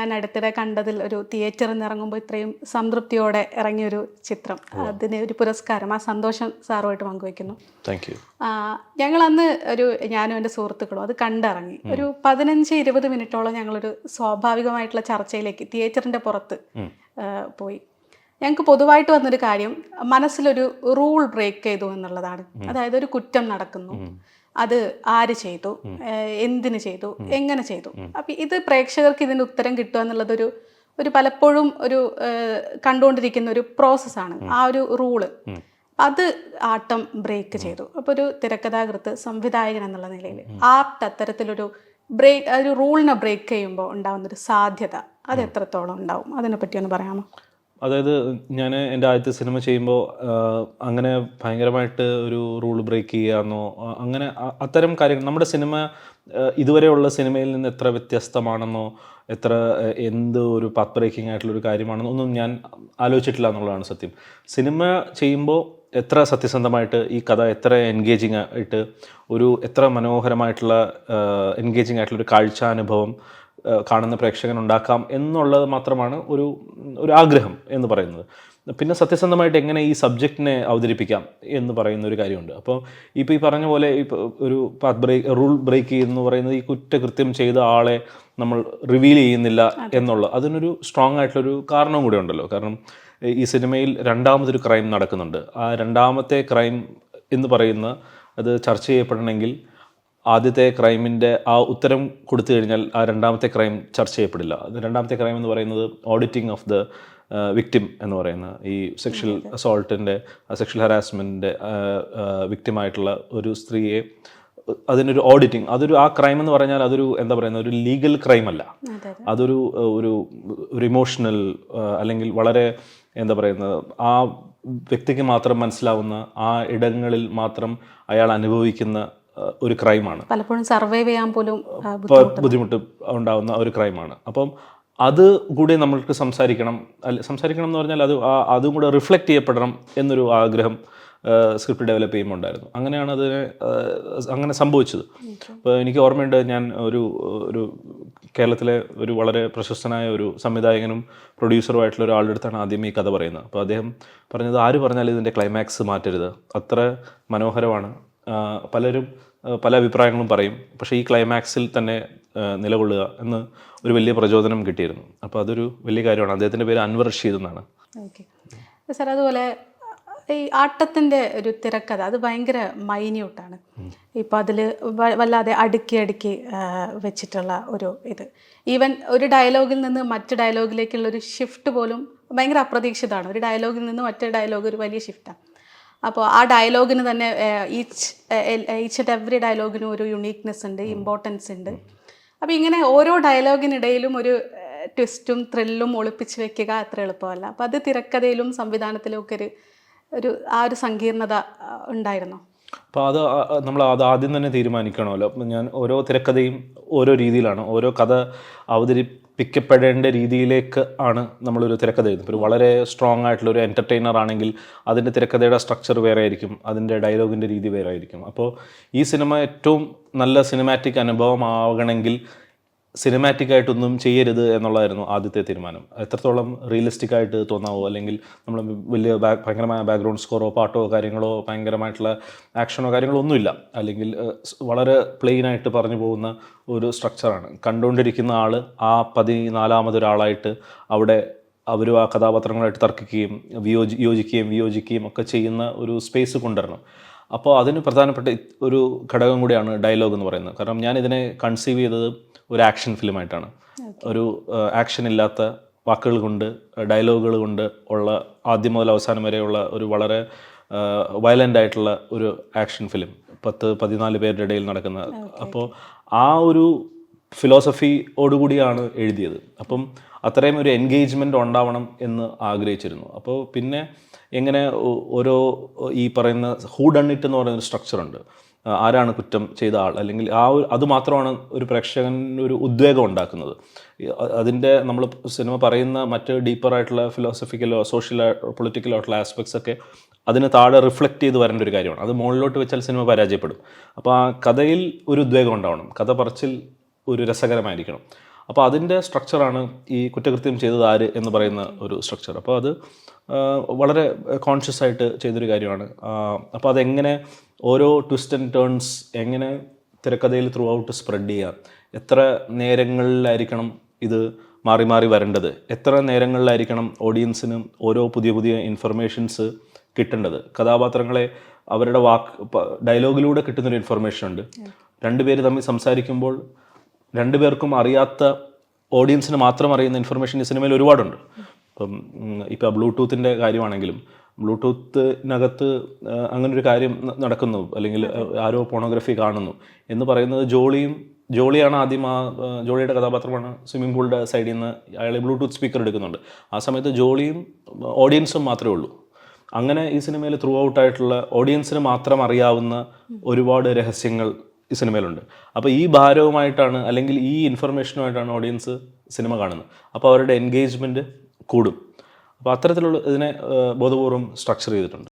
ഞാൻ അടുത്തിടെ കണ്ടതിൽ ഒരു തിയേറ്ററിൽ നിന്ന് ഇറങ്ങുമ്പോൾ ഇത്രയും സംതൃപ്തിയോടെ ഇറങ്ങിയൊരു ചിത്രം. അതിന് ഒരു പുരസ്കാരം. ആ സന്തോഷം സാറുമായിട്ട് യു ഞങ്ങൾ അന്ന് ഒരു ഞാനും എന്റെ സുഹൃത്തുക്കളും അത് കണ്ടിറങ്ങി. ഒരു പതിനഞ്ച് ഇരുപത് മിനിറ്റോളം ഞങ്ങളൊരു സ്വാഭാവികമായിട്ടുള്ള ചർച്ചയിലേക്ക് തിയേറ്ററിന്റെ പുറത്ത് പോയി. ഞങ്ങൾക്ക് പൊതുവായിട്ട് വന്നൊരു കാര്യം മനസ്സിലൊരു റൂൾ ബ്രേക്ക് ചെയ്തു എന്നുള്ളതാണ്. അതായത് ഒരു കുറ്റം നടക്കുന്നു. അത് ആര് ചെയ്തു? എന്തിനു ചെയ്തു? എങ്ങനെ ചെയ്തു? അപ്പം ഇത് പ്രേക്ഷകർക്ക് ഇതിന്റെ ഉത്തരം കിട്ടുക എന്നുള്ളതൊരു ഒരു പലപ്പോഴും ഒരു കണ്ടുകൊണ്ടിരിക്കുന്ന ഒരു പ്രോസസ്സാണ് ആ ഒരു റൂൾ. അത് ആട്ടം ബ്രേക്ക് ചെയ്തു. അപ്പോൾ ഒരു തിരക്കഥാകൃത്ത് സംവിധായകൻ എന്നുള്ള നിലയിൽ ആർട്ട് അത്തരത്തിലൊരു ബ്രേക്ക് ഒരു റൂളിനെ ബ്രേക്ക് ചെയ്യുമ്പോൾ ഉണ്ടാകുന്നൊരു സാധ്യത അത് എത്രത്തോളം ഉണ്ടാവും? അതിനെപ്പറ്റി ഒന്ന് പറയാമോ? അതായത് ഞാൻ എന്റെ ആദ്യത്തെ സിനിമ ചെയ്യുമ്പോൾ അങ്ങനെ ഭയങ്കരമായിട്ട് ഒരു റൂൾ ബ്രേക്ക് ചെയ്യാന്നോ അങ്ങനെ അത്തരം കാര്യങ്ങൾ നമ്മുടെ സിനിമ ഇതുവരെയുള്ള സിനിമയിൽ നിന്ന് എത്ര വ്യത്യസ്തമാണെന്നോ എത്ര എന്ത് ഒരു പാത്ത് ബ്രേക്കിംഗ് ആയിട്ടുള്ള ഒരു കാര്യമാണെന്നോ ഒന്നും ഞാൻ ആലോചിച്ചിട്ടില്ല എന്നുള്ളതാണ് സത്യം. സിനിമ ചെയ്യുമ്പോൾ എത്ര സത്യസന്ധമായിട്ട് ഈ കഥ എത്ര എൻഗേജിങ് ആയിട്ട് ഒരു എത്ര മനോഹരമായിട്ടുള്ള എൻഗേജിങ് ആയിട്ടുള്ള ഒരു കാഴ്ചാനുഭവം കാണുന്ന പ്രേക്ഷകൻ ഉണ്ടാക്കാം എന്നുള്ളത് മാത്രമാണ് ഒരു ഒരു ആഗ്രഹം എന്ന് പറയുന്നത്. പിന്നെ സത്യസന്ധമായിട്ട് എങ്ങനെ ഈ സബ്ജക്റ്റിനെ അവതരിപ്പിക്കാം എന്ന് പറയുന്ന ഒരു കാര്യമുണ്ട്. അപ്പോൾ ഇപ്പോൾ ഈ പറഞ്ഞ പോലെ ഇപ്പോൾ ഒരു പാത്ത് ബ്രേക്ക് റൂൾ ബ്രേക്ക് എന്ന് പറയുന്നത് ഈ കുറ്റകൃത്യം ചെയ്ത ആളെ നമ്മൾ റിവീൽ ചെയ്യുന്നില്ല എന്നുള്ള അതിനൊരു സ്ട്രോങ് ആയിട്ടുള്ളൊരു കാരണവും കൂടെ ഉണ്ടല്ലോ. കാരണം ഈ സിനിമയിൽ രണ്ടാമതൊരു ക്രൈം നടക്കുന്നുണ്ട്. ആ രണ്ടാമത്തെ ക്രൈം എന്ന് പറയുന്ന അത് ചർച്ച ചെയ്യപ്പെടണമെങ്കിൽ ആദ്യത്തെ ക്രൈമിന്റെ ആ ഉത്തരം കൊടുത്തു കഴിഞ്ഞാൽ ആ രണ്ടാമത്തെ ക്രൈം ചർച്ച ചെയ്യപ്പെടില്ല. രണ്ടാമത്തെ ക്രൈം എന്ന് പറയുന്നത് ഓഡിറ്റിംഗ് ഓഫ് ദ വിക്ടിം എന്ന് പറയുന്ന ഈ സെക്ഷൽ അസോൾട്ടിന്റെ സെക്ഷൽ ഹറാസ്മെന്റിന്റെ വിക്ടിമായിട്ടുള്ള ഒരു സ്ത്രീയെ അതിനൊരു ഓഡിറ്റിംഗ് അതൊരു ആ ക്രൈം എന്ന് പറഞ്ഞാൽ അതൊരു എന്താ പറയുന്ന ഒരു ലീഗൽ ക്രൈം അല്ല. അതൊരു ഒരു ഒരു ഇമോഷണൽ അല്ലെങ്കിൽ വളരെ എന്താ പറയുന്നത് ആ വ്യക്തിക്ക് മാത്രം മനസ്സിലാവുന്ന ആ ഇടങ്ങളിൽ മാത്രം അയാൾ അനുഭവിക്കുന്ന ഒരു ക്രൈമാണ്. പലപ്പോഴും സർവൈവ് ചെയ്യാൻ പോലും ബുദ്ധിമുട്ട് ഉണ്ടാവുന്ന ഒരു ക്രൈമാണ്. അപ്പം അത് കൂടി നമ്മൾക്ക് സംസാരിക്കണം. അല്ല സംസാരിക്കണം എന്ന് പറഞ്ഞാൽ അത് അതും കൂടെ റിഫ്ലക്റ്റ് ചെയ്യപ്പെടണം എന്നൊരു ആഗ്രഹം സ്ക്രിപ്റ്റ് ഡെവലപ്പ് ചെയ്യുമ്പോൾ ഉണ്ടായിരുന്നു. അങ്ങനെയാണ് അതിനെ അങ്ങനെ സംഭവിച്ചത്. അപ്പോൾ എനിക്ക് ഓർമ്മയുണ്ട് ഞാൻ ഒരു ഒരു കേരളത്തിലെ ഒരു വളരെ പ്രശസ്തനായ ഒരു സംവിധായകനും പ്രൊഡ്യൂസറുമായിട്ടുള്ള ഒരാളുടെ അടുത്താണ് ആദ്യം ഈ കഥ പറയുന്നത്. അപ്പോൾ അദ്ദേഹം പറഞ്ഞത് ആര് പറഞ്ഞാലും ഇതിന്റെ ക്ലൈമാക്സ് മാറ്റരുത്. അത്ര മനോഹരമാണ്. പലരും പല അഭിപ്രായങ്ങളും പറയും. പക്ഷേ ഈ ക്ലൈമാക്സിൽ തന്നെ നിലകൊള്ളുക എന്ന് ഒരു വലിയ പ്രചോദനം കിട്ടിയിരുന്നു. അപ്പോൾ അതൊരു വലിയ കാര്യമാണ്. അദ്ദേഹത്തിന്റെ പേര് അൻവർ റഷീദ് എന്നാണ്. സാർ അതുപോലെ ഈ ആട്ടത്തിന്റെ ഒരു തിരക്കഥ അത് ഭയങ്കര മൈന്യൂട്ടാണ്. ഇപ്പം അതിൽ വല്ലാതെ അടുക്കി അടുക്കി വെച്ചിട്ടുള്ള ഒരു ഇത്. ഈവൻ ഒരു ഡയലോഗിൽ നിന്ന് മറ്റ് ഡയലോഗിലേക്കുള്ള ഒരു ഷിഫ്റ്റ് പോലും ഭയങ്കര അപ്രതീക്ഷിതമാണ്. ഒരു ഡയലോഗിൽ നിന്ന് മറ്റൊരു ഡയലോഗ് ഒരു വലിയ ഷിഫ്റ്റാണ് അപ്പോൾ ആ ഡയലോഗിന് തന്നെ ഈച്ച് ഈച്ച് ആൻഡ് എവറി ഡയലോഗിനും ഒരു യുണീക്നെസ് ഉണ്ട് ഇമ്പോർട്ടൻസ് ഉണ്ട്. അപ്പോൾ ഇങ്ങനെ ഓരോ ഡയലോഗിനിടയിലും ഒരു ട്വിസ്റ്റും ത്രില്ലും ഒളിപ്പിച്ച് വെക്കുക അത്ര എളുപ്പമല്ല. അപ്പോൾ അത് തിരക്കഥയിലും സംവിധാനത്തിലും ഒക്കെ ഒരു ഒരു ആ ഒരു സങ്കീർണത ഉണ്ടായിരുന്നു? അപ്പോൾ അത് നമ്മൾ അത് ആദ്യം തന്നെ തീരുമാനിക്കണമല്ലോ. ഞാൻ ഓരോ തിരക്കഥയും ഓരോ രീതിയിലാണ് ഓരോ കഥ അവതരിപ്പിക്കപ്പെടേണ്ട രീതിയിലേക്ക് ആണ് നമ്മളൊരു തിരക്കഥ എഴുതുന്നത്. ഒരു വളരെ സ്ട്രോങ് ആയിട്ടുള്ള ഒരു എന്റർടൈനർ ആണെങ്കിൽ അതിന്റെ തിരക്കഥയുടെ സ്ട്രക്ചർ വേറെ ആയിരിക്കും അതിന്റെ ഡയലോഗിന്റെ രീതി വേറെ ആയിരിക്കും. അപ്പോൾ ഈ സിനിമ ഏറ്റവും നല്ല സിനിമാറ്റിക് അനുഭവമാകണമെങ്കിൽ സിനിമാറ്റിക് ആയിട്ടൊന്നും ചെയ്യരുത് എന്നുള്ളതായിരുന്നു ആദ്യത്തെ തീരുമാനം. എത്രത്തോളം റിയലിസ്റ്റിക് ആയിട്ട് തോന്നാവോ അല്ലെങ്കിൽ നമ്മൾ വലിയ ഭയങ്കരമായ ബാക്ക്ഗ്രൗണ്ട് സ്കോറോ പാട്ടോ കാര്യങ്ങളോ ഭയങ്കരമായിട്ടുള്ള ആക്ഷനോ കാര്യങ്ങളോ ഒന്നുമില്ല. അല്ലെങ്കിൽ വളരെ പ്ലെയിൻ ആയിട്ട് പറഞ്ഞു പോകുന്ന ഒരു സ്ട്രക്ചറാണ് കണ്ടുകൊണ്ടിരിക്കുന്ന ആൾ ആ പതിനാലാമതൊരാളായിട്ട് അവിടെ അവരും ആ കഥാപാത്രങ്ങളായിട്ട് തർക്കിക്കുകയും വിയോജി യോജിക്കുകയും വിയോജിക്കുകയും ഒക്കെ ചെയ്യുന്ന ഒരു സ്പേസ് കൊണ്ടുവരണം. അപ്പോൾ അതിന് പ്രധാനപ്പെട്ട ഒരു ഘടകം കൂടിയാണ് ഡയലോഗ് എന്ന് പറയുന്നത്. കാരണം ഞാൻ ഇതിനെ കൺസീവ് ചെയ്തത് ഒരു ആക്ഷൻ ഫിലിമായിട്ടാണ് ഒരു ആക്ഷൻ ഇല്ലാത്ത വാക്കുകൾ കൊണ്ട് ഡയലോഗുകൾ കൊണ്ട് ഉള്ള ആദ്യം മുതൽ അവസാനം വരെയുള്ള ഒരു വളരെ വയലന്റ് ആയിട്ടുള്ള ഒരു ആക്ഷൻ ഫിലിം പത്ത് പതിനാല് പേരുടെ ഇടയിൽ നടക്കുന്ന. അപ്പോൾ ആ ഒരു ഫിലോസഫിയോടുകൂടിയാണ് എഴുതിയത്. അപ്പം അത്രയും ഒരു എൻഗേജ്മെന്റ് ഉണ്ടാവണം എന്ന് ആഗ്രഹിച്ചിരുന്നു. അപ്പോൾ പിന്നെ എങ്ങനെ ഓരോ ഈ പറയുന്ന ഹൂ ഡൺ ഇറ്റ് എന്ന് പറയുന്ന ഒരു സ്ട്രക്ചറുണ്ട് ആരാണ് കുറ്റം ചെയ്ത ആൾ? അല്ലെങ്കിൽ ആ ഒരു അത് മാത്രമാണ് ഒരു പ്രേക്ഷകൻ ഒരു ഉദ്വേഗം ഉണ്ടാക്കുന്നത്. അതിന്റെ നമ്മൾ സിനിമ പറയുന്ന മറ്റ് ഡീപ്പറായിട്ടുള്ള ഫിലോസഫിക്കലോ സോഷ്യൽ പൊളിറ്റിക്കലോ ആയിട്ടുള്ള ആസ്പെക്ട്സ് ഒക്കെ അതിന് താഴെ റിഫ്ലക്റ്റ് ചെയ്ത് വരേണ്ട ഒരു കാര്യമാണ്. അത് മുകളിലോട്ട് വെച്ചാൽ സിനിമ പരാജയപ്പെടും. അപ്പോൾ ആ കഥയിൽ ഒരു ഉദ്വേഗം ഉണ്ടാവണം. കഥ പറച്ചിൽ ഒരു രസകരമായിരിക്കണം. അപ്പോൾ അതിന്റെ സ്ട്രക്ചറാണ് ഈ കുറ്റകൃത്യം ചെയ്തത് ആര് എന്ന് പറയുന്ന ഒരു സ്ട്രക്ചർ അപ്പോൾ അത് വളരെ കോൺഷ്യസ് ആയിട്ട് ചെയ്തൊരു കാര്യമാണ്. അപ്പോൾ അതെങ്ങനെ ഓരോ ട്വിസ്റ്റ് ആൻഡ് ടേൺസ് എങ്ങനെ തിരക്കഥയിൽ ത്രൂ ഔട്ട് സ്പ്രെഡ് ചെയ്യാം? എത്ര നേരങ്ങളിലായിരിക്കണം ഇത് മാറി മാറി വരേണ്ടത്? എത്ര നേരങ്ങളിലായിരിക്കണം ഓഡിയൻസിന് ഓരോ പുതിയ പുതിയ ഇൻഫർമേഷൻസ് കിട്ടേണ്ടത്? കഥാപാത്രങ്ങളെ അവരുടെ വാക്ക് ഡയലോഗിലൂടെ കിട്ടുന്നൊരു ഇൻഫർമേഷൻ ഉണ്ട്. രണ്ടുപേര് തമ്മിൽ സംസാരിക്കുമ്പോൾ രണ്ടുപേർക്കും അറിയാത്ത ഓഡിയൻസിന് മാത്രം അറിയുന്ന ഇൻഫർമേഷൻ ഈ സിനിമയിൽ ഒരുപാടുണ്ട്. ഇപ്പം ഇപ്പം ബ്ലൂടൂത്തിന്റെ കാര്യമാണെങ്കിലും ബ്ലൂടൂത്തിനകത്ത് അങ്ങനെ അങ്ങനൊരു കാര്യം നടക്കുന്നു. അല്ലെങ്കിൽ ആരോ പോണോഗ്രഫി കാണുന്നു. എന്ന് പറയുന്നത് ജോളിയും ജോളിയാണ് ആദ്യം ആ ജോളിയുടെ കഥാപാത്രമാണ് സ്വിമ്മിംഗ് പൂളിന്റെ സൈഡിൽ നിന്ന് അയാൾ ബ്ലൂടൂത്ത് സ്പീക്കർ എടുക്കുന്നുണ്ട്. ആ സമയത്ത് ജോളിയും ഓഡിയൻസും മാത്രമേ ഉള്ളൂ. അങ്ങനെ ഈ സിനിമയിൽ ത്രൂ ഔട്ടായിട്ടുള്ള ഓഡിയൻസിന് മാത്രം അറിയാവുന്ന ഒരുപാട് രഹസ്യങ്ങൾ ഈ സിനിമയിലുണ്ട്. അപ്പോൾ ഈ ഭാരവുമായിട്ടാണ് അല്ലെങ്കിൽ ഈ ഇൻഫർമേഷനുമായിട്ടാണ് ഓഡിയൻസ് സിനിമ കാണുന്നത്. അപ്പോൾ അവരുടെ എൻഗേജ്മെന്റ് കൂടും. അപ്പോൾ അത്തരത്തിലുള്ള ഇതിനെ ബോധപൂർവം സ്ട്രക്ചർ ചെയ്തിട്ടുണ്ട്.